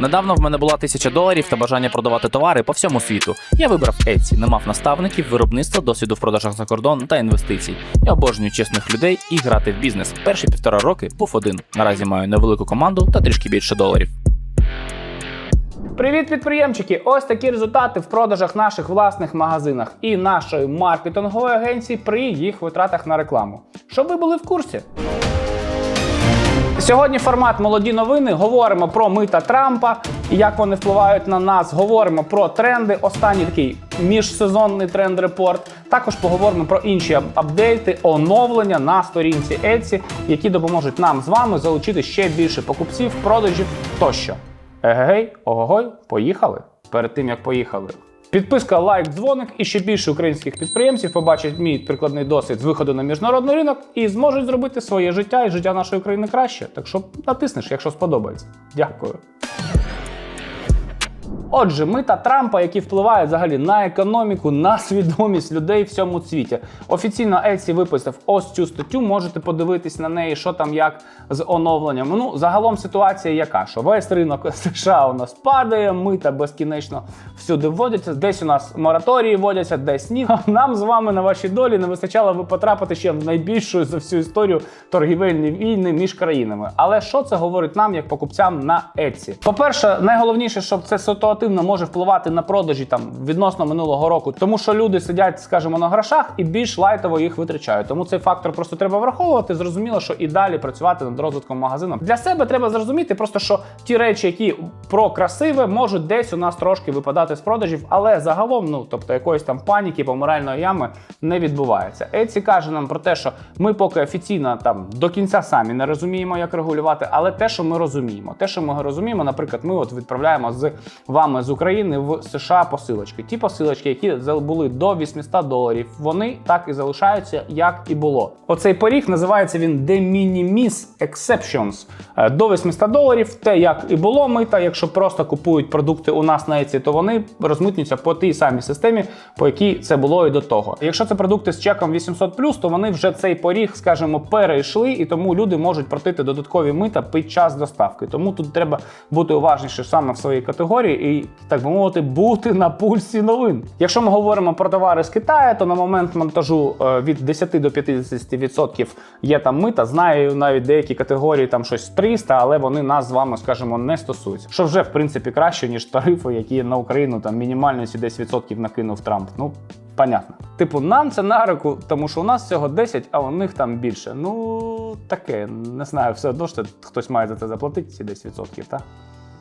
Недавно в мене була тисяча доларів та бажання продавати товари по всьому світу. Я вибрав Etsy, не мав наставників, виробництва, досвіду в продажах за кордон та інвестицій. Я обожнюю чесних людей і грати в бізнес. Перші півтора роки був один. Наразі маю невелику команду та трішки більше доларів. Привіт, підприємчики! Ось такі результати в продажах наших власних магазинах і нашої маркетингової агенції при їх витратах на рекламу. Щоб ви були в курсі. Сьогодні формат молоді новини. Говоримо про мита Трампа і як вони впливають на нас. Говоримо про тренди. Останній такий міжсезонний тренд-репорт. Також поговоримо про інші ап- апдейти, оновлення на сторінці Etsy, які допоможуть нам з вами залучити ще більше покупців, продажів тощо. Егегей, огогой, поїхали. Перед тим як поїхали. Підписка, лайк, дзвоник і ще більше українських підприємців побачать мій прикладний досвід з виходу на міжнародний ринок і зможуть зробити своє життя і життя нашої країни краще. Так що натиснеш, якщо сподобається. Дякую. Отже, мита Трампа, які впливають взагалі на економіку, на свідомість людей в всьому світі. Офіційно Etsy виписав ось цю статтю. Можете подивитись на неї, що там як з оновленням. Ну, загалом ситуація яка, що весь ринок США у нас падає, мита безкінечно всюди вводяться. Десь у нас мораторії вводяться, десь ні. Нам з вами на вашій долі не вистачало би потрапити ще в найбільшу за всю історію торгівельні війни між країнами. Але що це говорить нам як покупцям на Etsy? По-перше, найголовніше, що це ситуативно може впливати на продажі там відносно минулого року, тому що люди сидять, скажімо, на грошах і більш лайтово їх витрачають. Тому цей фактор просто треба враховувати. Зрозуміло, що і далі працювати над розвитком магазину. Для себе треба зрозуміти, просто що ті речі, які про красиве, можуть десь у нас трошки випадати з продажів, але загалом, ну тобто якоїсь там паніки, помиральної ями не відбувається. Etsy каже нам про те, що ми поки офіційно там до кінця самі не розуміємо, як регулювати, але те, що ми розуміємо, те, що ми розуміємо, наприклад, ми от відправляємо з вами з України в США посилочки. Ті посилочки, які були до 800 доларів, вони так і залишаються, як і було. Оцей поріг називається він De Minimis Exceptions. Е, До 800 доларів, те як і було мита. Якщо просто купують продукти у нас на Etsy, то вони розмитнюються по тій самій системі, по якій це було і до того. Якщо це продукти з чеком 800+, то вони вже цей поріг, скажімо, перейшли, і тому люди можуть платити додаткові мита під час доставки. Тому тут треба бути уважніше саме в своїй категорії так би мовити, бути на пульсі новин. Якщо ми говоримо про товари з Китаю, то на момент монтажу е, від 10 до 50% є там мита. Знаю навіть деякі категорії там щось 300, але вони нас з вами, скажімо, не стосуються. Що вже в принципі краще, ніж тарифи, які на Україну там мінімальності 10% накинув Трамп. Ну. Понятно. Типу, нам це на руку, тому що у нас всього 10, а у них там більше. Ну, таке, не знаю, все одно що хтось має за це заплатити, ці 10%, так?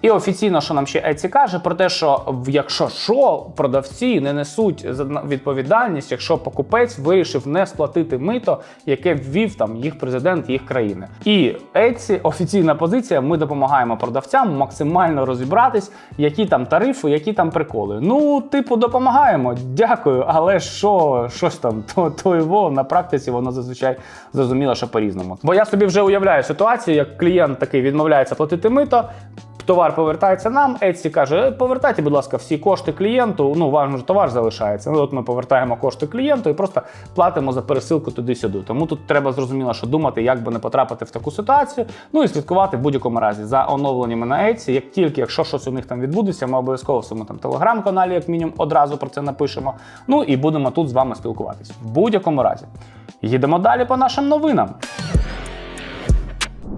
І офіційно, що нам ще Etsy каже, про те, що якщо що, продавці не несуть за- відповідальність, якщо покупець вирішив не сплатити мито, яке ввів там їх президент їх країни. І Etsy, офіційна позиція, ми допомагаємо продавцям максимально розібратись, які там тарифи, які там приколи. Ну, типу, допомагаємо, дякую, але що, щось там, то, то його на практиці воно зазвичай зрозуміло, що по-різному. Бо я собі вже уявляю ситуацію, як клієнт такий відмовляється платити мито. Товар повертається нам, Etsy каже: «Е, повертайте, будь ласка, всі кошти клієнту. Ну, вам же товар залишається. Ну, от ми повертаємо кошти клієнту і просто платимо за пересилку туди-сюди. Тому тут треба зрозуміло, що думати, як би не потрапити в таку ситуацію. Ну і слідкувати в будь-якому разі за оновленнями на Etsy. Як тільки, якщо щось у них там відбудеться, ми обов'язково в своєму там телеграм-каналі, як мінімум, одразу про це напишемо. Ну і будемо тут з вами спілкуватись. В будь-якому разі. Їдемо далі по нашим новинам.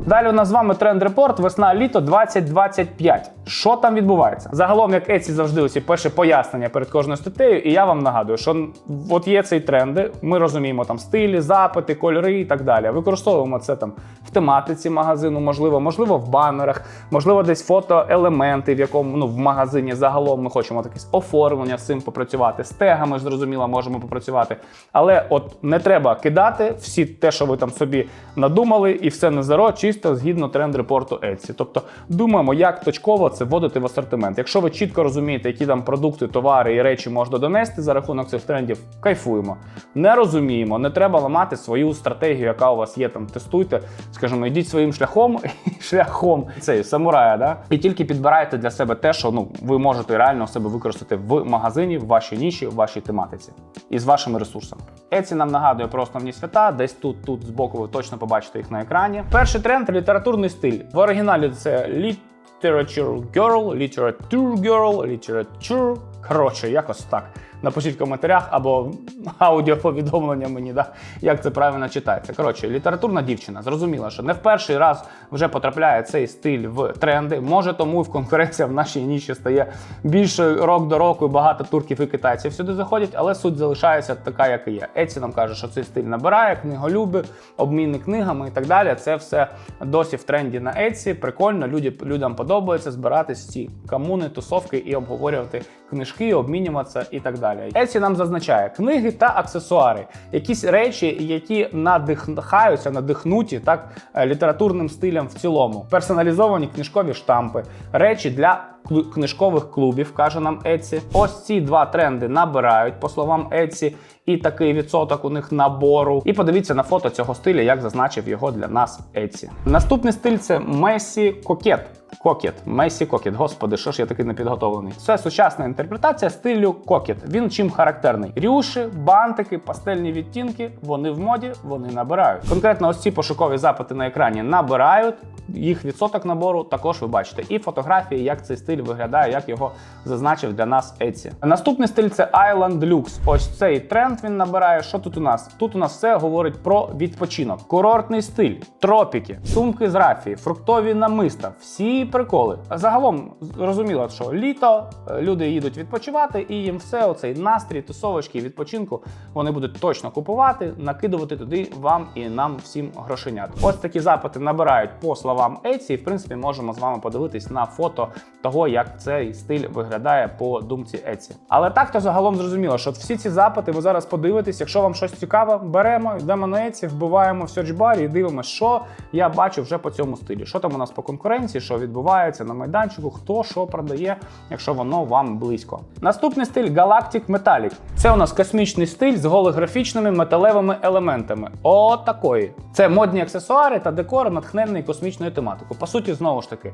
Далі у нас з вами тренд-репорт весна-літо 2025. Що там відбувається? Загалом, як Еці завжди, усі пише пояснення перед кожною статтею, і я вам нагадую, що от є цей тренди, ми розуміємо там стилі, запити, кольори і так далі. Використовуємо це там в тематиці магазину, можливо, можливо, в банерах, можливо, десь фотоелементи, в якому ну в магазині загалом ми хочемо таке оформлення з цим попрацювати. З тегами зрозуміло, можемо попрацювати. Але от не треба кидати всі те, що ви там собі надумали, і все на зеро, чисто згідно тренд-репорту Etsy. Тобто думаємо, як точково це вводити в асортимент. Якщо ви чітко розумієте, які там продукти, товари і речі можна донести за рахунок цих трендів, кайфуємо. Не розуміємо, не треба ламати свою стратегію, яка у вас є там. Тестуйте, скажімо, йдіть своїм шляхом, шляхом цей самурая, да? і тільки підбирайте для себе те, що ну ви можете реально себе використати в магазині, в вашій ніші, в вашій тематиці і з вашими ресурсами. Еці нам нагадує про основні свята. Десь тут, тут збоку ви точно побачите їх на екрані. Перший тренд літературний стиль. В оригіналі це літ. literature girl, literature girl, literature. Коротше, якось так. Напишіть в коментарях або аудіоповідомлення мені, да, як це правильно читається. Коротше, літературна дівчина зрозуміла, що не в перший раз вже потрапляє цей стиль в тренди. Може, тому і в конкуренція в нашій ніші стає більше рок до року, і багато турків і китайців сюди заходять, але суть залишається така, як і є. Еці нам каже, що цей стиль набирає, книголюби, обміни книгами і так далі. Це все досі в тренді на Еці. Прикольно, люди, людям подобається збиратись ці комуни, тусовки і обговорювати книжки, обмінюватися і так далі. Еці нам зазначає книги та аксесуари, якісь речі, які надихаються, надихнуті так е, літературним стилем в цілому, персоналізовані книжкові штампи, речі для книжкових клубів, каже нам Еці. Ось ці два тренди набирають, по словам Еці, і такий відсоток у них набору. І подивіться на фото цього стиля, як зазначив його для нас Еці. Наступний стиль це Месі Кокет. Кокет, Месі Кокет. Господи, що ж я такий непідготовлений? Це сучасна інтерпретація стилю Кокет. Він чим характерний? Рюші, бантики, пастельні відтінки. Вони в моді, вони набирають. Конкретно ось ці пошукові запити на екрані набирають. Їх відсоток набору також ви бачите. І фотографії, як цей стиль виглядає, як його зазначив для нас Еці. Наступний стиль це Island Lux. Ось цей тренд він набирає. Що тут у нас? Тут у нас все говорить про відпочинок, курортний стиль, тропіки, сумки з рафії, фруктові намиста, всі приколи. Загалом зрозуміло, що літо е, люди їдуть відпочивати, і їм все оцей настрій, тусовочки, відпочинку вони будуть точно купувати, накидувати туди вам і нам всім грошенят. Ось такі запити набирають по словам Еці. І в принципі можемо з вами подивитись на фото того, як цей стиль виглядає по думці Еці. Але так то загалом зрозуміло, що всі ці запити ви зараз подивитесь. Якщо вам щось цікаве, беремо, йдемо на Еці, вбиваємо в серчбарі і дивимося, що я бачу вже по цьому стилі. Що там у нас по конкуренції, що відбувається на майданчику, хто що продає, якщо воно вам близько. Наступний стиль Galactic Metallic. Це у нас космічний стиль з голографічними металевими елементами. О, такої. Це модні аксесуари та декор, натхнений космічною тематикою. По суті, знову ж таки.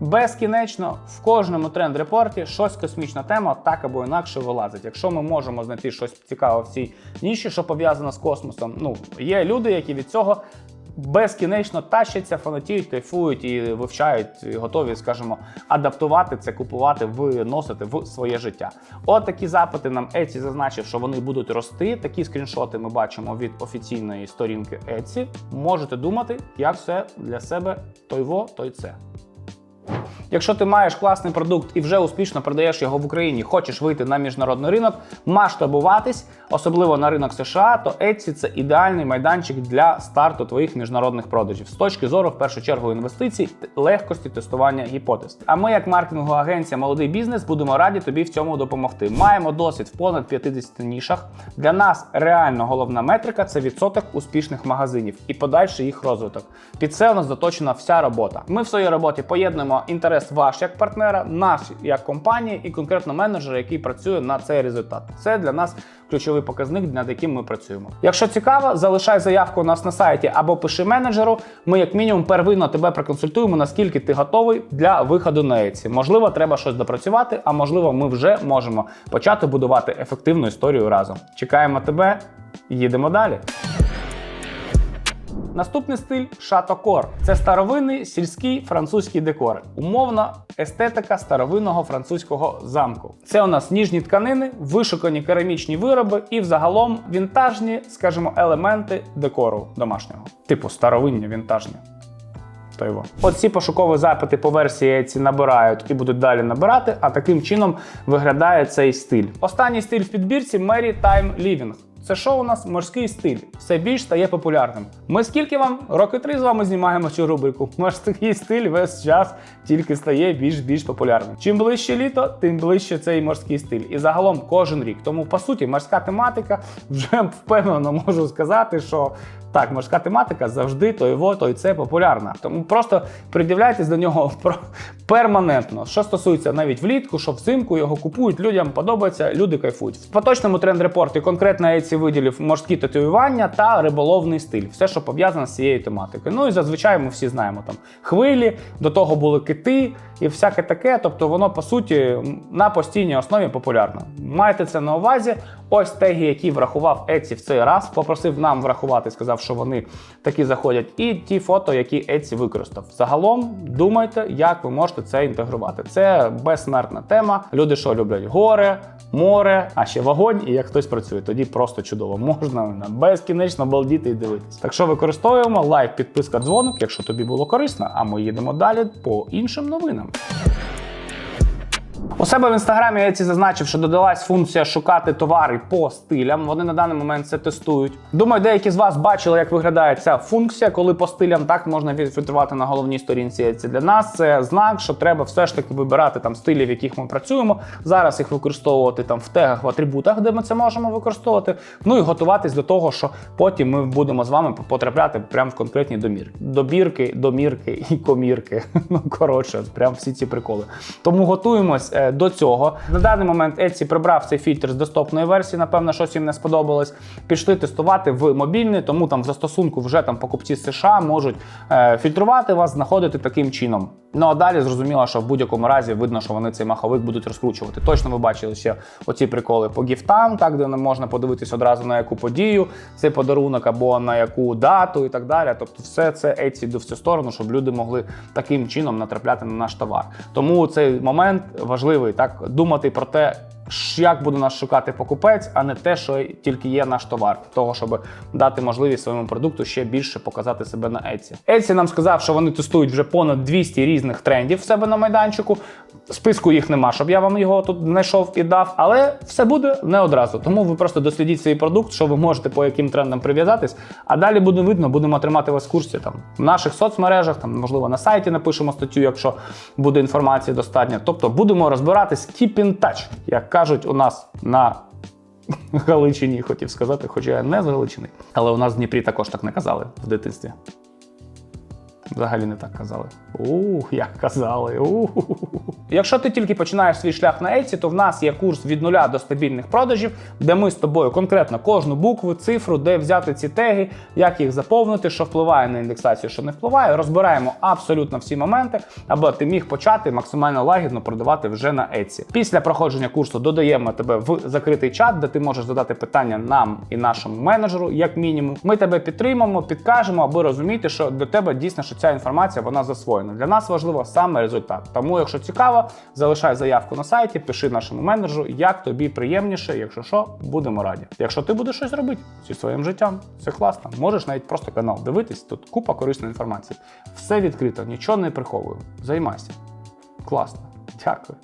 Безкінечно в кожному тренд-репорті щось космічна тема так або інакше вилазить. Якщо ми можемо знайти щось цікаве в цій ніші, що пов'язано з космосом, ну є люди, які від цього безкінечно тащаться, фанатіють, кайфують і вивчають, і готові, скажімо, адаптувати це, купувати, виносити в своє життя. От такі запити нам Еці зазначив, що вони будуть рости. Такі скріншоти ми бачимо від офіційної сторінки Еці. Можете думати, як все для себе той во, той це. Якщо ти маєш класний продукт і вже успішно продаєш його в Україні, хочеш вийти на міжнародний ринок, масштабуватись, особливо на ринок США, то Etsy – це ідеальний майданчик для старту твоїх міжнародних продажів з точки зору, в першу чергу, інвестицій, легкості тестування гіпотез. А ми, як маркетингова агенція Молодий бізнес, будемо раді тобі в цьому допомогти. Маємо досвід в понад 50 нішах. Для нас реально головна метрика це відсоток успішних магазинів і подальший їх розвиток. Під це у нас заточена вся робота. Ми в своїй роботі поєднуємо інтерес ваш як партнера, наш як компанії і конкретно менеджера, який працює на цей результат. Це для нас ключовий показник, над яким ми працюємо. Якщо цікаво, залишай заявку у нас на сайті або пиши менеджеру. Ми, як мінімум, первинно тебе проконсультуємо, наскільки ти готовий для виходу на Etsy. Можливо, треба щось допрацювати, а можливо, ми вже можемо почати будувати ефективну історію разом. Чекаємо тебе, їдемо далі. Наступний стиль шатокор. Це старовинний сільський французький декор. Умовно естетика старовинного французького замку. Це у нас ніжні тканини, вишукані керамічні вироби і взагалом вінтажні, скажімо, елементи декору домашнього. Типу старовинні вінтажні. Його. От ці пошукові запити по версії ці набирають і будуть далі набирати, а таким чином виглядає цей стиль. Останній стиль в підбірці Maritime Living. Це що у нас морський стиль, все більш стає популярним. Ми скільки вам роки три з вами знімаємо цю рубрику. Морський стиль весь час тільки стає більш більш популярним. Чим ближче літо, тим ближче цей морський стиль. І загалом кожен рік. Тому по суті, морська тематика вже впевнено можу сказати, що так, морська тематика завжди то його, то й це популярна. Тому просто придивляйтесь до нього перманентно. Що стосується навіть влітку, що взимку його купують, людям подобається, люди кайфують. В поточному тренд-репорті конкретно Еці виділив морські татуювання та риболовний стиль, все, що пов'язане з цією тематикою. Ну і зазвичай ми всі знаємо там хвилі, до того були кити і всяке таке. Тобто воно по суті на постійній основі популярно. Майте це на увазі. Ось теги, які врахував Еці в цей раз, попросив нам врахувати, сказав, що вони такі заходять, і ті фото, які Еці використав. Загалом думайте, як ви можете це інтегрувати. Це безсмертна тема. Люди, що люблять горе, море, а ще вогонь. І як хтось працює, тоді просто чудово. Можна безкінечно балдіти і дивитись. Так що використовуємо лайк, підписка, дзвоник, якщо тобі було корисно. А ми їдемо далі по іншим новинам. У себе в інстаграмі я ці зазначив, що додалась функція шукати товари по стилям. Вони на даний момент це тестують. Думаю, деякі з вас бачили, як виглядає ця функція, коли по стилям так можна відфільтрувати на головній сторінці. Etsy. Для нас це знак, що треба все ж таки вибирати там стилі, в яких ми працюємо. Зараз їх використовувати там в тегах, в атрибутах, де ми це можемо використовувати. Ну і готуватись до того, що потім ми будемо з вами потрапляти прямо в конкретні домірки. Добірки, домірки і комірки. Ну коротше, прям всі ці приколи. Тому готуємось до цього. На даний момент Etsy прибрав цей фільтр з доступної версії. Напевно, щось їм не сподобалось. Пішли тестувати в мобільний, тому там в застосунку вже там покупці з США можуть е, фільтрувати вас, знаходити таким чином. Ну а далі зрозуміло, що в будь-якому разі видно, що вони цей маховик будуть розкручувати. Точно ви бачили ще оці приколи по гіфтам, так де можна подивитись одразу на яку подію цей подарунок або на яку дату і так далі. Тобто, все це Etsy йде в цю сторону, щоб люди могли таким чином натрапляти на наш товар. Тому цей момент важливий так думати про те. Як буде нас шукати покупець, а не те, що тільки є наш товар, для того, щоб дати можливість своєму продукту ще більше показати себе на Etsy. Etsy нам сказав, що вони тестують вже понад 200 різних трендів в себе на майданчику. Списку їх нема, щоб я вам його тут знайшов і дав, але все буде не одразу. Тому ви просто дослідіть свій продукт, що ви можете по яким трендам прив'язатись. А далі буде видно, будемо тримати вас в курсі там в наших соцмережах, там можливо на сайті напишемо статтю, якщо буде інформації достатньо. Тобто будемо розбиратись keep in touch, як кажуть у нас на Галичині, хотів сказати, хоча я не з Галичини. Але у нас в Дніпрі також так не казали в дитинстві. Взагалі не так казали. Ух, як казали. Ух. Якщо ти тільки починаєш свій шлях на Etsy, то в нас є курс від нуля до стабільних продажів, де ми з тобою конкретно кожну букву, цифру, де взяти ці теги, як їх заповнити, що впливає на індексацію, що не впливає. Розбираємо абсолютно всі моменти, аби ти міг почати максимально лагідно продавати вже на Etsy. Після проходження курсу додаємо тебе в закритий чат, де ти можеш задати питання нам і нашому менеджеру, як мінімум. Ми тебе підтримаємо, підкажемо, аби розуміти, що для тебе дійсно що ця інформація вона засвоєна. Для нас важливо саме результат. Тому, якщо цікаво, залишай заявку на сайті, пиши нашому менеджеру, як тобі приємніше. Якщо що, будемо раді. Якщо ти будеш щось робити зі своїм життям, це класно. Можеш навіть просто канал дивитись. Тут купа корисної інформації. Все відкрито, нічого не приховую. Займайся. Класно. Дякую.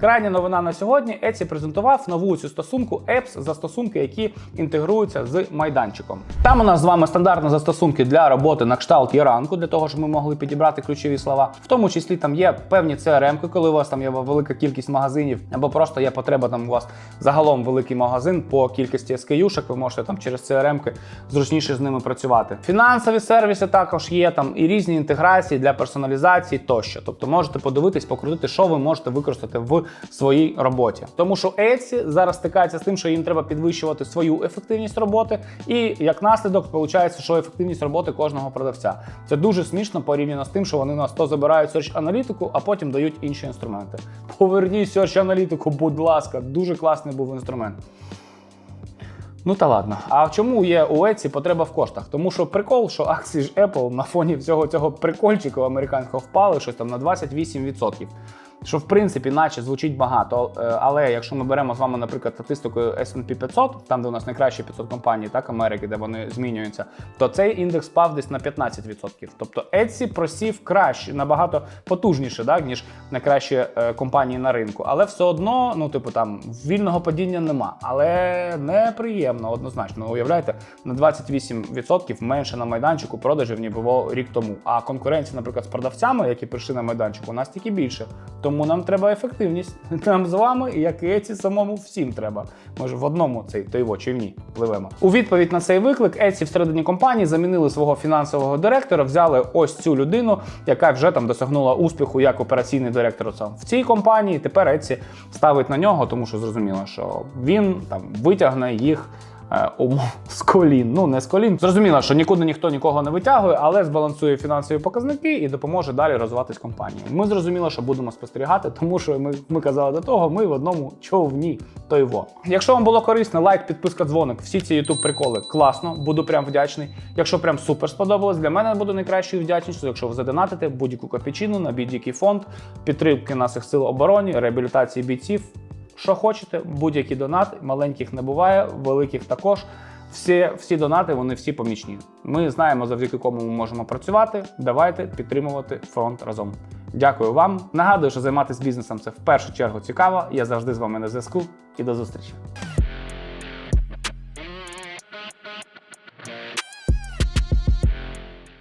Крайня новина на сьогодні. Etsy презентував нову цю стосунку Apps застосунки, які інтегруються з майданчиком. Там у нас з вами стандартні застосунки для роботи на кшталт Яранку, для того, щоб ми могли підібрати ключові слова. В тому числі там є певні CRM, коли у вас там є велика кількість магазинів, або просто є потреба там у вас загалом великий магазин по кількості SKU-шок, ви можете там через CRM зручніше з ними працювати. Фінансові сервіси також є там і різні інтеграції для персоналізації тощо. Тобто можете подивитись, покрутити, що ви можете використати в своїй роботі. Тому що Etsy зараз стикається з тим, що їм треба підвищувати свою ефективність роботи, і як наслідок виходить, що ефективність роботи кожного продавця. Це дуже смішно порівняно з тим, що вони у нас то забирають search аналітику, а потім дають інші інструменти. Поверніть search аналітику, будь ласка, дуже класний був інструмент. Ну та ладно. А чому є у Etsy потреба в коштах? Тому що прикол, що акції ж Apple на фоні всього цього прикольчику американського впали щось там на 28%. Що в принципі, наче звучить багато, е, але якщо ми беремо з вами, наприклад, статистику S&P 500, там де у нас найкращі 500 компаній, так Америки, де вони змінюються, то цей індекс впав десь на 15%. Тобто Etsy просів краще, набагато потужніше, так, ніж найкращі е, компанії на ринку. Але все одно, ну типу там вільного падіння нема. Але неприємно, однозначно. Уявляєте, на 28% менше на майданчику продажів ніж було рік тому. А конкуренція, наприклад, з продавцями, які прийшли на майданчик, у нас тільки більше. Тому нам треба ефективність. Нам з вами, як і Etsy самому всім треба. Може, в одному цей той во човні пливемо. У відповідь на цей виклик Etsy всередині компанії замінили свого фінансового директора, взяли ось цю людину, яка вже там досягнула успіху як операційний директор сам в цій компанії. Тепер Etsy ставить на нього, тому що зрозуміло, що він там витягне їх умов з колін. Ну не з колін. Зрозуміло, що нікуди ніхто нікого не витягує, але збалансує фінансові показники і допоможе далі розвиватись компанії. Ми зрозуміло, що будемо спостерігати, тому що ми, ми казали до того, ми в одному човні. То й во. Якщо вам було корисно, лайк, підписка, дзвоник. Всі ці youtube приколи класно, буду прям вдячний. Якщо прям супер сподобалось, для мене буде найкращою вдячністю, якщо ви задонатите будь-яку копійчину на будь-який фонд підтримки наших сил оборони, реабілітації бійців. Що хочете, будь-які донати, маленьких не буває, великих також. Всі, всі донати, вони всі помічні. Ми знаємо, завдяки кому ми можемо працювати. Давайте підтримувати фронт разом. Дякую вам. Нагадую, що займатися бізнесом це в першу чергу цікаво. Я завжди з вами на зв'язку і до зустрічі.